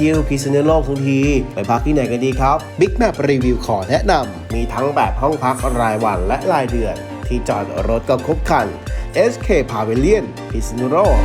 ที่ยวพิษณุโลกทั้งที ไปพักที่ไหนกันดีครับ Big Map รีวิวขอแนะนมีทั้งแบบห้องพักรายวันและรายเดือน ที่จอดรถก็ครบครัน SK Pavilion พิษณุโลก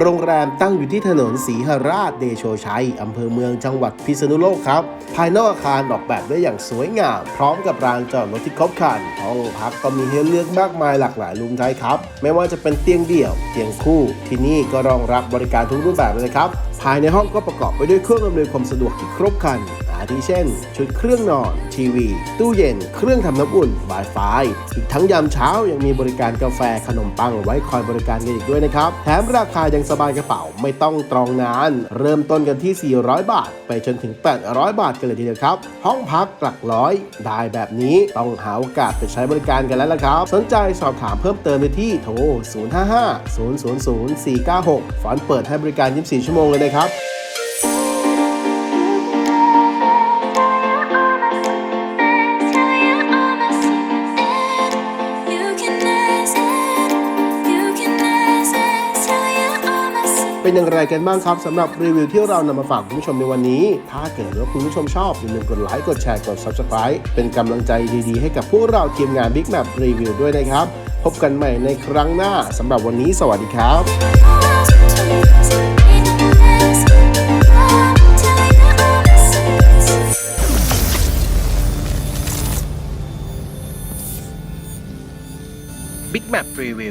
โรงแรมตั้งอยู่ที่ถนนศรีหราชเดโชชัย อำเภอเมืองจังหวัดพิษณุโลกครับ ภายนอกอาคารออกแบบได้อย่างสวยงาม พร้อมกับลานจอดรถที่ครบครันห้องพักก็มีให้เลือกมากมายหลากหลายรูมไทยครับ ไม่ว่าจะเป็นเตียงเดี่ยว เตียงคู่ ที่นี่ก็รองรับบริการทุกรูปแบบเลยครับ ภายในห้องก็ประกอบไปด้วยเครื่องอำนวยความสะดวกที่ครบครัน อาทิเช่น ชุดเครื่องนอน ทีวี ตู้เย็น เครื่องทำน้ำอุ่น Wi-Fi อีกทั้งยามเช้ายังมีบริการกาแฟขนมปังไว้คอยบริการกันอีกด้วยนะครับ แถมราคายังสบายกระเป๋าไม่ต้องตรองนาน เริ่มต้นกันที่ 400 บาท ไปจนถึง 800 บาทกันเลยทีเดียวครับ ห้องพักหลักร้อย ได้แบบนี้ต้องหาโอกาสไปใช้บริการกันแล้วล่ะครับ สนใจสอบถามเพิ่มเติมได้ที่โทร 055 000 496 ฟอนเปิดให้บริการ 24 ชั่วโมงเลยนะครับ เป็นอย่างไรกันบ้างครับสำหรับรีวิวที่เรานำมาฝากคุณผู้ชมในวันนี้ ถ้าเกิดว่าคุณผู้ชมชอบอย่าลืมกดไลค์กดแชร์กด Subscribe เป็นกำลังใจดีๆ ให้กับพวกเราทีมงาน Big Map Review ด้วยนะครับ พบกันใหม่ในครั้งหน้าสำหรับวันนี้ สวัสดีครับำ Big Map รีวิว